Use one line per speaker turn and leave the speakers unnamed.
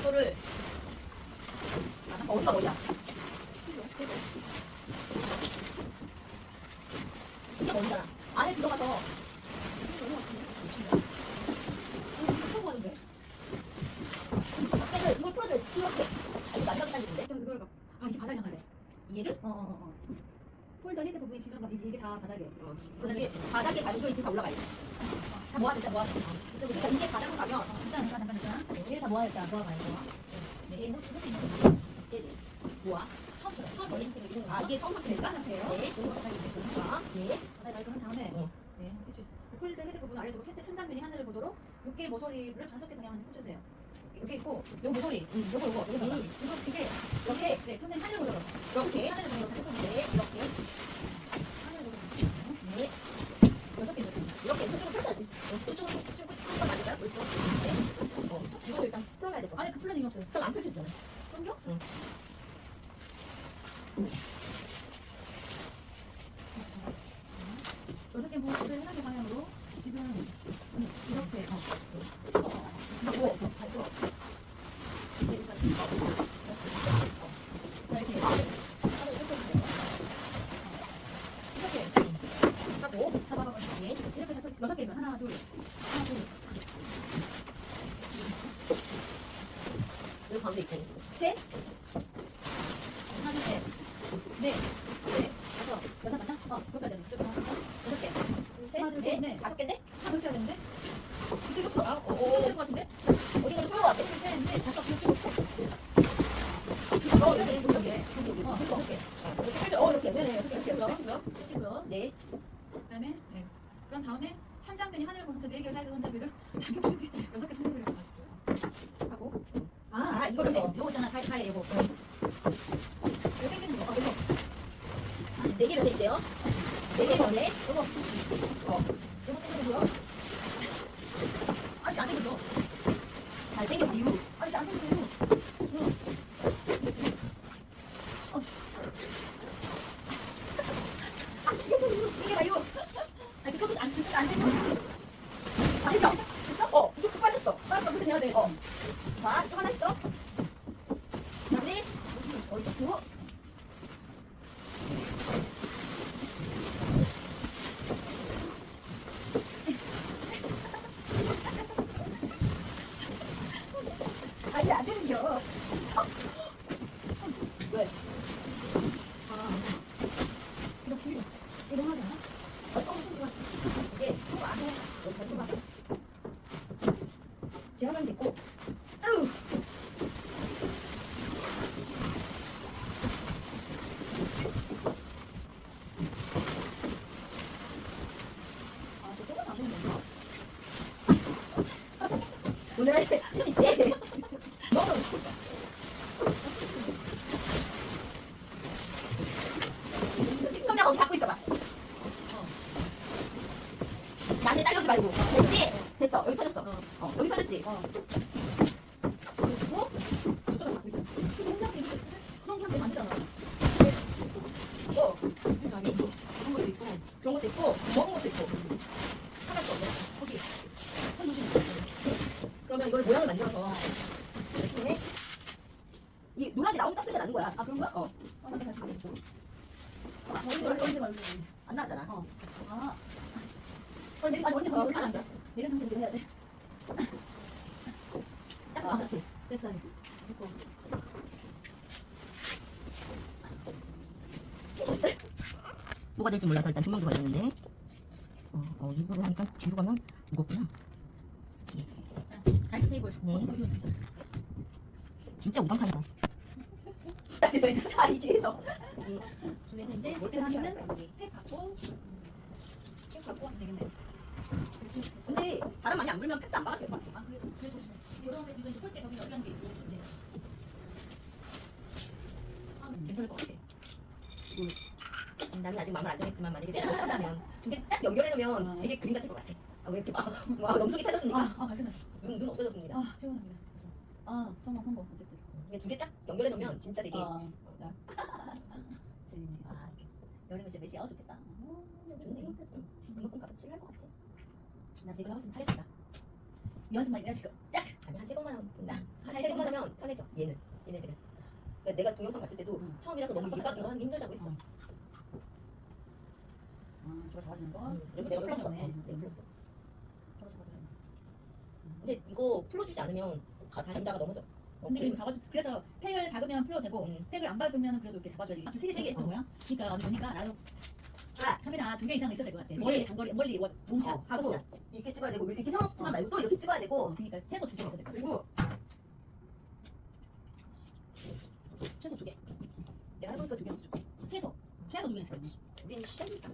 이거를 아, 잠깐 어디가 어디야? 이게 어디잖아. 안에 들어가서 하고 하는데. 밖에를 이걸 풀어줘야 돼. 이렇게. 아, 이거 마지막에 당기는데?
그럼 그걸 막, 아 이게 바닥에 향할래.
이해를?
어, 어, 어, 어. 폴더 헤드 부분이 지금 막 이게, 이게 다 바닥에.
그다음에 이게 바닥에 가지고 이렇게 다 올라가 있어. 다 모아야겠다, 모아야겠다. 그러니까 이게 바닥으로 가면
어, 잠깐, 잠깐, 잠깐, 잠깐. 얘를 다 모아야겠다. 모아봐요, 모아.
네, 이거 할수 있는 거. 네, 네. 모아.
처음처럼. 처음
네.
버린 게
아, 이게 처음부터 될까?
상태예요.
네.
그리고 바닥에 있는 거.
아, 네.
바닥에 이거 한 다음에.
어.
네. 그치. 폴더 헤드 부분 아래로 캔트 천장면이 하늘을 보도록 6개의 모서리를 다섯 개 방향으로 펼쳐주세요. 이렇게 있고, 요 모서리,
음,
요거, 요거, 요거,
음.
이거, 이게,
이렇게,
네, 천장 하늘 보도록.
이렇게.
하늘 보도록.
네, 이렇게.
하늘 보도록.
네.
여섯 개 이렇게.
이렇게 저쪽으로 펼쳐야지. 어, 이쪽으로 쭉 한번 맞을까요? 그렇죠. 네. 어, 이거 일단 풀어놔야 될것 같아.
아니, 그 플랜이 없어요.
그럼 안 펼쳐지잖아.
그럼요?
응.
여섯 개 모서리를 하나의 방향으로 지금 이렇게 어,
어, 어, 하고, 하고.
여기까지. 자, 이렇게
하고 펼쳐주세요.
이렇게
하고.
잡아봐봐.
네.
이렇게 다 펼쳐. 여섯 개면 하나, 둘, 하나, 둘,
여기
넷, 다섯? 어, 개.
셋.
하나.
다섯 개인데?
되는데? 없어?
아, 어,
이렇게
어.
될것 같은데?
어디 가로 쏠것 같아.
둘, 셋, 넷, 다섯, 이렇게 없어?
어, 여기, 여기, 여기. 여기, 여기.
어,
이거.
이렇게.
이렇게 펼쳐. 어, 이렇게.
이렇게 해서
해서.
빼시고요. 빼시고요.
네.
그다음에 네. 그런 다음에 천장면이 하늘을 보면서 네 개의 사이즈 손잡이를 당겨보는데 여섯 개 손잡이를 하시고요. 하고 아,
아, 이거를 해.
요거 있잖아. 가위 가위 요거. 이거 당기는 거. 어, 요거.
네 개를 해주세요. 네개 전에.
요거. 어. 요거 당기고요. 아씨 안 당겨져.
잘 당겨, 이유.
아씨 안 당겨져. 요. 어. 아, 이게 좀 이거. 아, 그쪽도 안 그쪽 안 당겨.
아, 됐어. 됐어? 어, 이거 푹 빠졌어.
빠졌어. 그렇게 돼야 돼.
어. 자, 이쪽 하나 있어. 그다음에, 어, 이거.
아니 안 당겨.
왜?
아, 이렇게 이거 하지 않아?
어떤 소리가 이게 소가 안 해. 여기 잘 소가. 제 하나는 됐고. 아유.
아.
오늘 할수 있지? 너무 거기 잡고 있어봐. 나한테 딸려오지 말고. 됐지? 됐어. 여기 터졌어.
어.
어, 터졌지?
어.
그리고
저쪽에 잡고 있어. 혼자 이렇게 그런 게안 되잖아.
또
그러니까 이게 그런 것도 있고.
그런 것도 있고 먹은 것도 있고 하나도 없네.
거기 손 조심.
그러면 이걸 모양을 만들어서 이렇게 이 노란이 나오면 딱 소리가 나는 거야.
아 그런 거야?
어.
어, 나 다시.
아,
언제
이걸
말고.
안 나왔잖아.
어. 아. 어, 내리, 아니, 언니 봐봐. 우리 알았어. 내린 상태로 해야 돼.
딱
아,
아, 그렇지.
됐어. 됐고.
뭐가 될지 몰라서 일단 조명도 가졌는데 어, 어 이거로 하니까 뒤로 가면 무겁구나.
테이블.
네.
어, 이거 진짜.
나왔어. 다이 뒤에서.
그래서 이제 하면은 팩 받고 팩 받고 하면 되겠네.
근데 바람 많이 안 불면 팩도 안 박아도 될것 같아.
아 그래 그래도 이런 데 지금 폴대 저기 열한 개 있고 근데 아
괜찮을 것 같아. 음, 나는 아직 마음을 안 정했지만 만약에 제가 두개딱 연결해놓으면
어.
되게 그림 같을 것 같아. 아, 왜 이렇게 막, 와, 넘속이 터졌습니까?
아, 아 발끈하시.
눈, 눈 없어졌습니다.
아 피곤합니다. 그래서 아 성공 성공 어쨌든.
두개 딱 연결해놓으면 진짜 되게
아 야. 재밌네. 아 여름에 진짜 메시 아 좋겠다. 어,
좋네. 그만큼 값어치를 할것 같아.
하고 있으면 하겠습니다. 연습만 해야 지금.
아니, 한 세 번만 하면 된다. 한잘세 번만 하면 편해져. 얘는 얘네들은. 그러니까 내가 동영상 봤을 때도
음.
처음이라서 너무 일박 이거 하기 힘들다고 했어.
음. 아, 저거 잡아주는 거.
음, 그리고 내가 풀었어. 어,
풀었네.
내가 풀었어.
저거 잡아줘야 돼.
근데 이거 풀어주지 않으면 가, 다니다가 넘어져. 어,
근데
그래.
이거 잡아주 그래서 팩을 박으면 풀어도 되고
음.
팩을 안 박으면 그래도 이렇게 잡아줘야지. 세개 세개 했던
어.
거야. 그러니까 나도 보니까 나도
아!
카메라 두 개 이상 있어야 될 것 같아. 멀리 장거리 멀리 원-
어, 하고
샷.
이렇게 찍어야 되고 이렇게 성업지만 말고 또 이렇게 찍어야 되고
어, 그러니까 최소 두 개 있어야 될 것 같아.
그리고
최소 두 개.
내가 해보니까 두 개는 부족해.
최소 최소 두 개 있어야 돼.
우리는 시작이니까